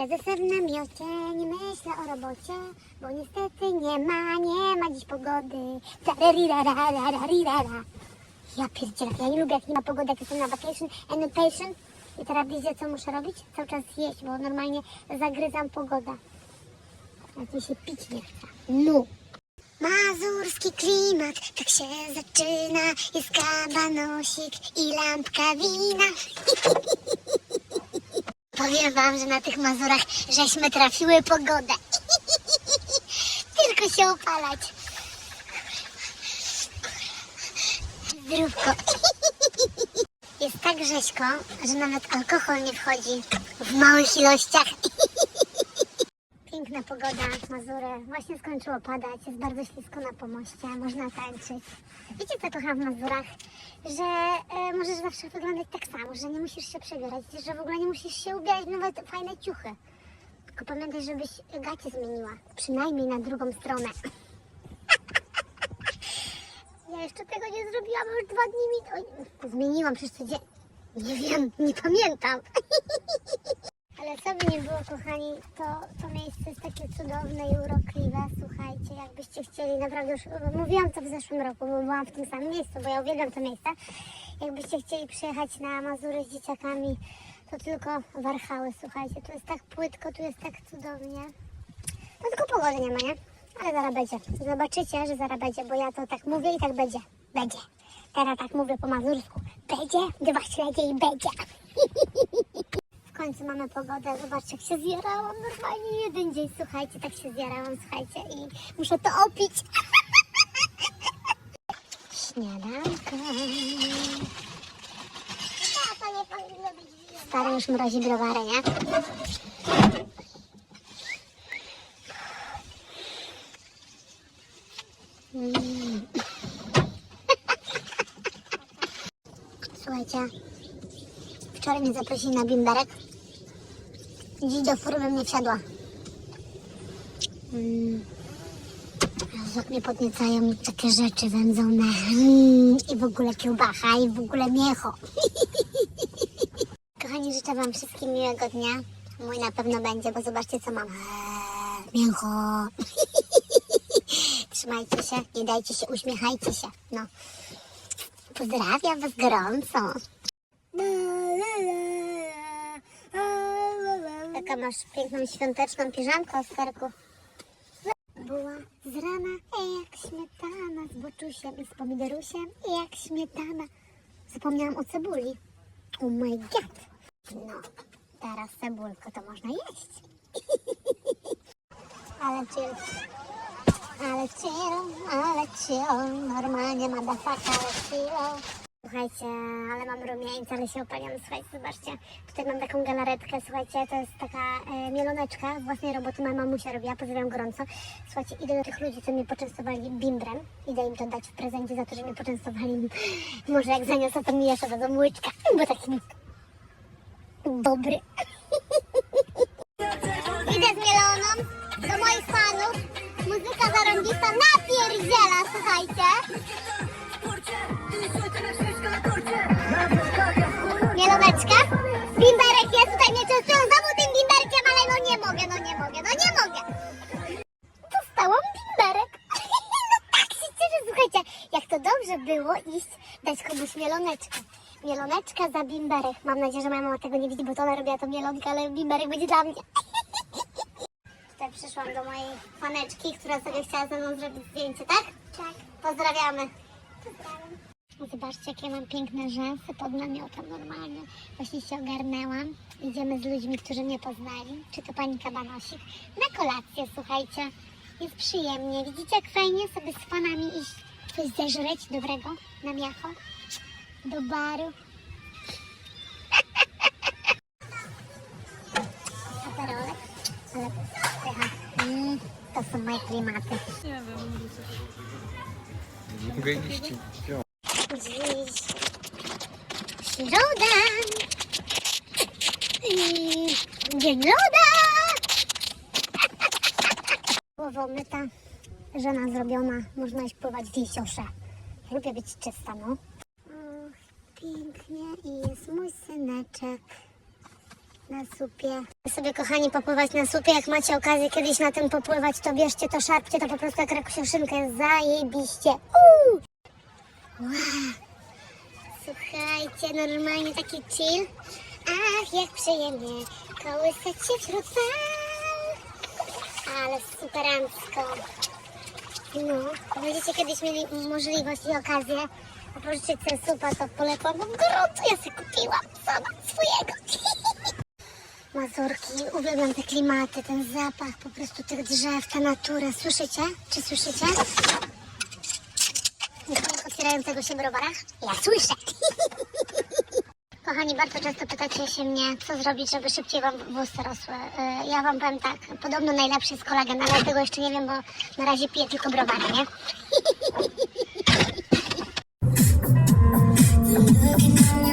Sobie w namiocie, nie myślę o robocie, bo niestety nie ma, nie ma dziś pogody. Tararirararararirara. Ja pierdzielę, ja nie lubię jak nie ma pogody, jak jestem na vacation and patient. I teraz wiecie co muszę robić? Cały czas jeść, bo normalnie zagryzam pogodę. Jak mi się pić nie chce. No. Mazurski klimat, tak się zaczyna. Jest kabanosik i lampka wina. Powiem wam, że na tych Mazurach żeśmy trafiły pogodę. Tylko się opalać. Zdrówko. Jest tak rzeźko, że nawet alkohol nie wchodzi w małych ilościach. Piękna pogoda, Mazury. Właśnie skończyło padać, jest bardzo ślisko na pomoście, można tańczyć. Wiecie co kocham w Mazurach? Że e, możesz zawsze wyglądać tak samo, że nie musisz się przebierać, że w ogóle nie musisz się ubierać nawet fajne ciuchy. Tylko pamiętaj, żebyś gacie zmieniła, przynajmniej na drugą stronę. Ja jeszcze tego nie zrobiłam, już dwa dni mi... Oj, zmieniłam przez tydzień. Nie wiem, nie pamiętam. Ale co by nie było, kochani, to, to miejsce jest takie cudowne i urokliwe. Słuchajcie, jakbyście chcieli, naprawdę już mówiłam to w zeszłym roku, bo byłam w tym samym miejscu, bo ja uwielbiam to miejsce. Jakbyście chcieli przyjechać na Mazury z dzieciakami, to tylko Warchały, słuchajcie. Tu jest tak płytko, tu jest tak cudownie. No tylko pogody nie ma, nie? Ale zaraz będzie. Zobaczycie, że zaraz będzie, bo ja to tak mówię i tak będzie. Będzie. Teraz tak mówię po mazursku. Będzie, dwa śledzie i będzie. W końcu mamy pogodę. Zobaczcie, jak się zjarałam. Normalnie jeden dzień, słuchajcie, tak się zjarałam, słuchajcie. I muszę to opić. Śniadanko. Stary już mrozi browary, nie? Mm. Słuchajcie, wczoraj mnie zaprosili na bimberek. Dziś do fury bym nie wsiadła. Mm. Jak mnie podniecają takie rzeczy wędzone. Mm. I w ogóle kiełbacha, i w ogóle miecho. Kochani, życzę Wam wszystkim miłego dnia. Mój na pewno będzie, bo zobaczcie co mam. Eee, Mięcho. Trzymajcie się, nie dajcie się, uśmiechajcie się. No. Pozdrawiam Was gorąco. Taka masz piękną świąteczną piżamkę, Oskarku. Była z rana jak śmietana z boczusiem i z pomidorusiem jak śmietana. Zapomniałam o cebuli. Oh my god. No, teraz cebulko to można jeść. Ale chill. Ale chill, ale chill. Normalnie motherfucker, ale chill. Słuchajcie, ale mam rumieńce, ale się opaliam. Słuchajcie, zobaczcie. Tutaj mam taką galaretkę, słuchajcie, to jest taka e, mieloneczka. Własnej roboty moja mamusia robiła, pozdrawiam gorąco. Słuchajcie, idę do tych ludzi, co mnie poczęstowali bimbrem. Idę im to dać w prezencie za to, że mnie poczęstowali. Może jak zaniosę, to mi jeszcze dadzą łyczka, bo taki dobry. Idę z Mieloną do moich fanów. Muzyka zarąbista napierdziela, słuchajcie. Dobrze było iść, dać komuś mieloneczkę. Mieloneczka za bimberek. Mam nadzieję, że moja mama tego nie widzi, bo to ona robiła to mielonkę, ale bimberek będzie dla mnie. Tutaj przyszłam do mojej faneczki, która sobie chciała ze mną zrobić zdjęcie, tak? Tak. Pozdrawiamy. Pozdrawiam. Zobaczcie, jakie mam piękne rzęsy pod namiotem normalnie. Właśnie się ogarnęłam. Idziemy z ludźmi, którzy mnie poznali. Czy to pani Kabanosik? Na kolację, słuchajcie. Jest przyjemnie. Widzicie, jak fajnie sobie z fanami iść coś zeżreć dobrego na miacho? Do baru. Ale pycha. Mm, to są moje klimaty. Nie mogę iść. Jo. Dziś środa i dzień loda. Głową myta, żona zrobiona, można iść pływać w jeziorze. Lubię być czysta, no. Och, pięknie i jest mój syneczek. na supie. Sobie kochani popływać na supie, jak macie okazję kiedyś na tym popływać, to bierzcie to, szarpcie to po prostu jak rakusiuszynkę, jest zajebiście. Uuu! Wow. Słuchajcie, normalnie taki chill. Ach, jak przyjemnie kołysać się wśród fal. Ale superancko. No, będziecie kiedyś mieli możliwość i okazję poprożyć supa, to polecam wam gorąco. Ja sobie kupiłam sama swojego. Mazurki, uwielbiam te klimaty, ten zapach po prostu tych drzew, ta natura. Słyszycie? Czy słyszycie? Otwierającego się browara? Ja słyszę. Kochani, bardzo często pytacie się mnie, co zrobić, żeby szybciej Wam włosy rosły. E, ja Wam powiem tak, podobno najlepszy jest kolagen, ale tego jeszcze nie wiem, bo na razie piję tylko browary, nie?